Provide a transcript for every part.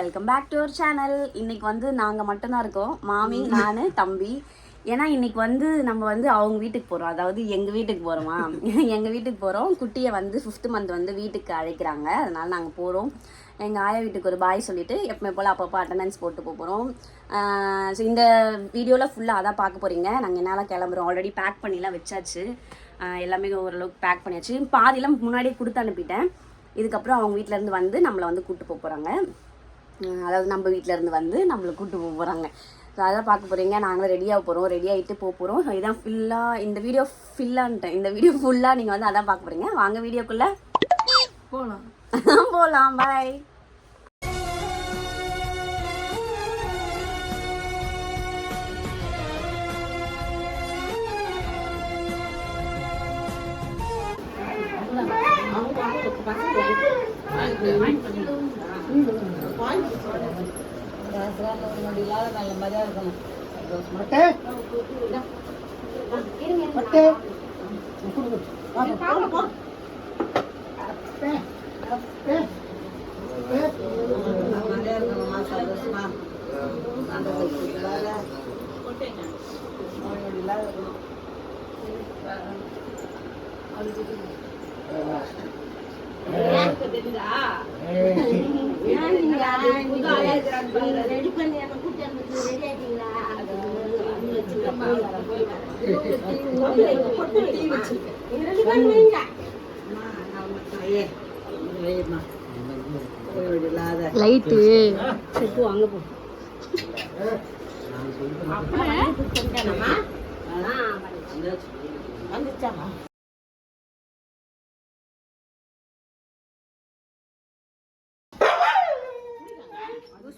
Welcome back to our channel இன்னைக்கு வந்து நாங்கள் மட்டும்தான் இருக்கோம். மாமி நான் தம்பி. ஏன்னா இன்னைக்கு வந்து நம்ம வந்து அவங்க வீட்டுக்கு போகிறோம் அதாவது எங்கள் வீட்டுக்கு போகிறோமா எங்கள் வீட்டுக்கு போகிறோம் குட்டியை வந்து ஃபிஃப்த் மந்த் வந்து வீட்டுக்கு அழைக்கிறாங்க. அதனால நாங்கள் போகிறோம் எங்கள் ஆயா வீட்டுக்கு ஒரு பாய் சொல்லிட்டு எப்பவுமே போல் அப்பப்போ அட்டண்டன்ஸ் போட்டு போக போகிறோம் ஸோ இந்த வீடியோவில் ஃபுல்லாக அதான் பார்க்க போகிறீங்க நாங்கள் என்னால் கிளம்புறோம்? ஆல்ரெடி பேக் பண்ணிலாம் வச்சாச்சு. எல்லாமே ஓரளவுக்கு பேக் பண்ணியாச்சு. பாதிலாம் முன்னாடியே கொடுத்து அனுப்பிட்டேன். இதுக்கப்புறம் அவங்க வீட்ல இருந்து வந்து நம்மளை வந்து கூட்டு போக போகிறாங்க அதாவது நம்ம வீட்ல இருந்து வந்து நம்மளை கூட்டு போக போகிறாங்க ஸோ அதான் பார்க்க போகிறீங்க நாங்களும் ரெடியாக போகிறோம் ரெடி ஆகிட்டு போக போகிறோம் ஸோ இதான் ஃபுல்லாக இந்த வீடியோ ஃபில்லான்ட்டேன் இந்த வீடியோ ஃபுல்லாக நீங்கள் வந்து அதான் பார்க்க போகிறீங்க வாங்க வீடியோக்குள்ளே. போகலாம் போகலாம் பாய் நல்ல மாதிரியா இருக்கணும் மாதிரியா இருக்கணுமா சந்தோஷமா இல்லாத இருக்கணும் லைட்டு போ வந்துச்சாமா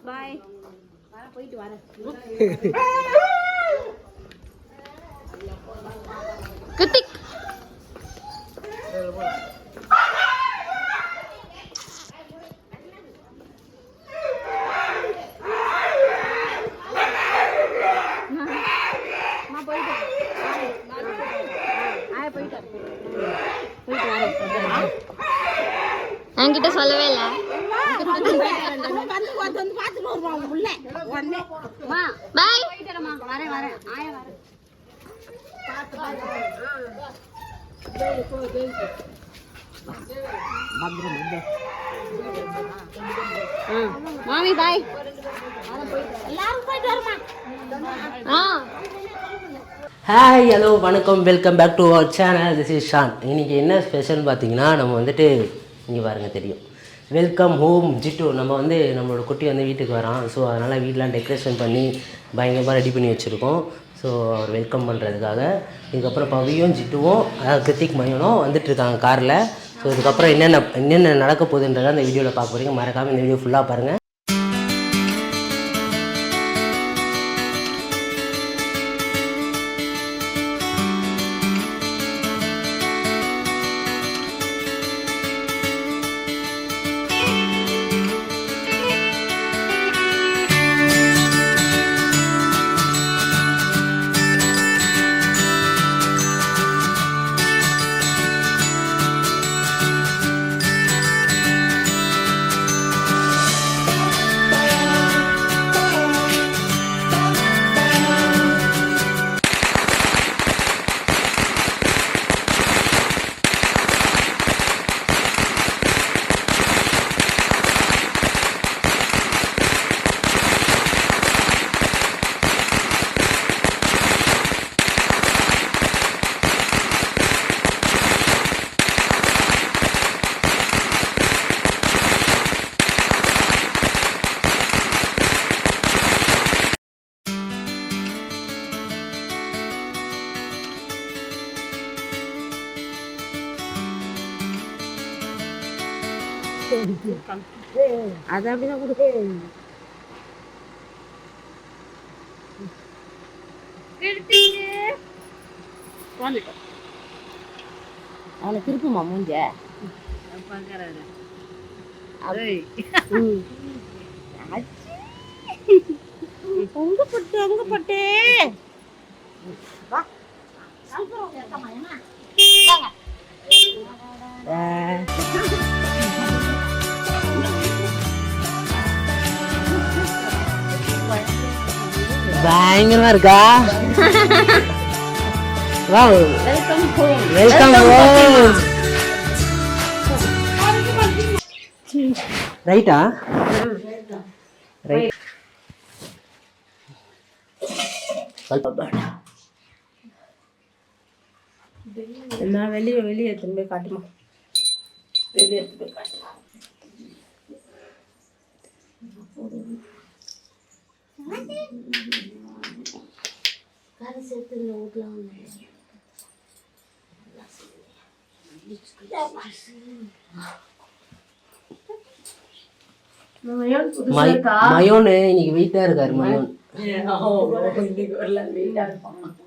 பாய் போயிட்டு வரேன் கிருத்திக் என்கிட்ட சொல்லவே இல்லை வந்து வந்து பார்த்துட்டு வருவான் உள்ள உடனே பாய் வரேன் வரேன் ஆயா வரேன் மாமி பாய் எல்லாரும் போயிட்டு வருமா ஆ ஹாய் ஹலோ வணக்கம். Welcome back to our channel this is Shan இன்றைக்கி என்ன ஸ்பெஷல்னு பார்த்தீங்கன்னா நம்ம வந்துட்டு இங்கே பாருங்கள் தெரியும். வெல்கம் ஹோம் ஜிட்டு நம்ம வந்து நம்மளோட குட்டி வந்து வீட்டுக்கு வரான். ஸோ அதனால் வீடெலாம் டெக்கரேஷன் பண்ணி பயங்கரமாக ரெடி பண்ணி வச்சுருக்கோம். ஸோ அவர் வெல்கம் பண்ணுறதுக்காக இதுக்கப்புறம் பவியும் ஜிட்டுவும் அதாவது கிருத்திக் மையனும் வந்துட்டுருக்காங்க காரில். ஸோ இதுக்கப்புறம் என்னென்ன என்னென்ன நடக்க போகுதுன்றதை அந்த வீடியோவில் பார்க்க போகிறீங்க மறக்காமல் இந்த வீடியோ ஃபுல்லாக பாருங்கள் அது அப்படிதான் கொடுக்கு அவனை திருப்புமா மூஞ்ச? உங்க பட்டு அங்க பட்டு பயங்கரமா இருக்கா? Wow. Welcome home welcome home ரைட்டா ரைட் வெளியே வெளியே எடுத்துன்னு போய் காட்டுமா? வெளியே எடுத்து போய் காட்டுமா? மை- மயோனு இன்னைக்கு வெயிட்டா இருக்காரு மயோன் சரி ஓகே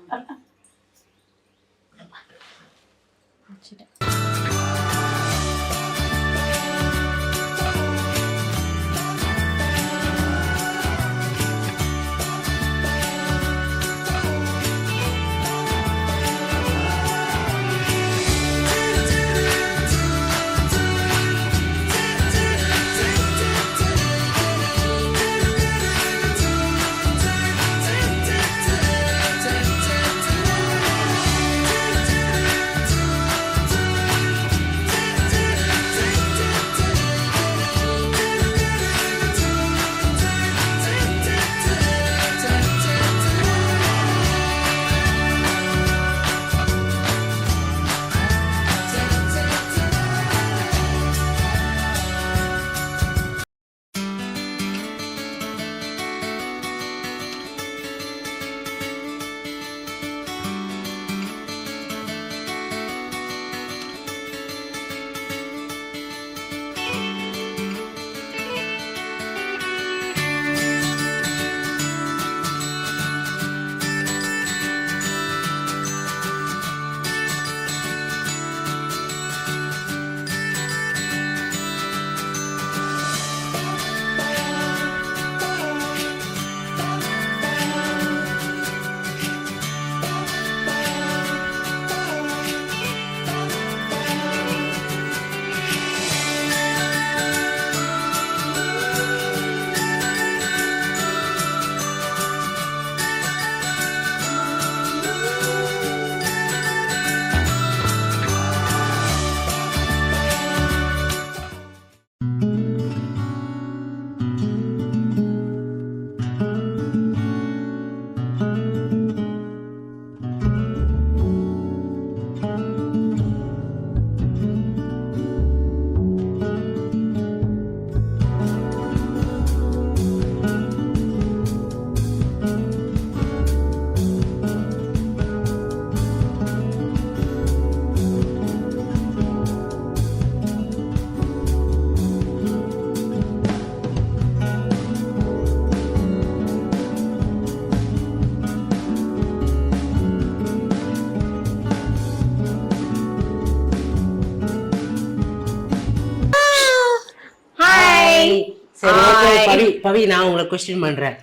பவி பவி நான் உங்களை கொஸ்டின் பண்றேன்.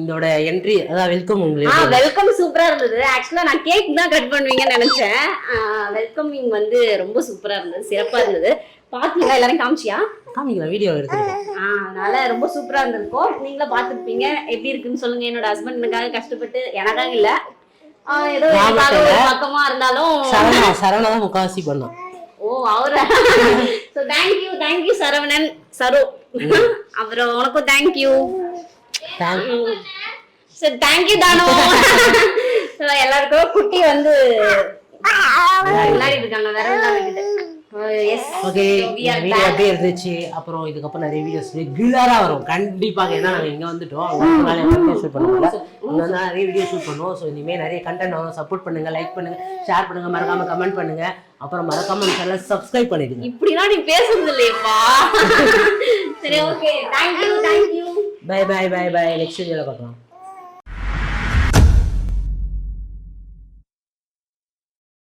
இதோட என்ட்ரி அதான் வெல்கம் உங்களுக்கு. வெல்கம் சூப்பரா இருந்தது. ஆக்சுவலா நான் கேக் தான் கட் பண்ணுவீங்கன்னு நினைச்சேன். வெல்கமிங் வந்து ரொம்ப சூப்பரா இருந்தது சிறப்பா இருந்தது. பாத்தீங்களா? எல்லாரும் காமிச்சியா? காமிக்கலாம் வீடியோ ஆ, அதனால ரொம்ப சூப்பரா இருந்திருக்கும். நீங்களும் பார்த்திருப்பீங்க எப்படி இருக்குன்னு சொல்லுங்க. என்னோட ஹஸ்பண்ட் எனக்காக கஷ்டப்பட்டு எனக்காக இல்ல. ஏதோ. பக்கமா இருந்தாலும். சரவணா சரவணா தான் முக்காவாசி பண்ணோம். ஓ அவர? ஸோ தேங்க்யூ தேங்க்யூ சரவணன் சரு. அப்புறம் உனக்கும் தேங்க்யூ சரி தேங்க்யூ தானோ எல்லாருக்கும் குட்டி வந்து விளையாடிட்டு இருக்காங்க வேற எஸ் ஓகே வீடியோ அப்படியே இருந்துச்சு. அப்புறம் இதுக்கப்புறம் நிறைய வீடியோஸ் ரெகுலரா வரும். கண்டிப்பாக. ஏன்னா நாங்க இங்க வந்துட்டோம். அங்க ஷூட் பண்ணுவோம்ல இங்க வந்து நிறைய வீடியோ ஷூட் பண்ணுவோம். ஸோ இனிமேல் நிறைய கண்டென்ட் வரும். சப்போர்ட் பண்ணுங்க லைக் பண்ணுங்க ஷேர் பண்ணுங்க மறக்காம கமெண்ட் பண்ணுங்க. அப்புறம் மறக்காம சேனல் சப்ஸ்கிரைப் பண்ணிடுங்க. இப்படிலாம் நீ பேசுறது இல்லையப்பா. சரி okay thank you thank you bye bye bye bye next வீடியோல பார்க்கலாம்.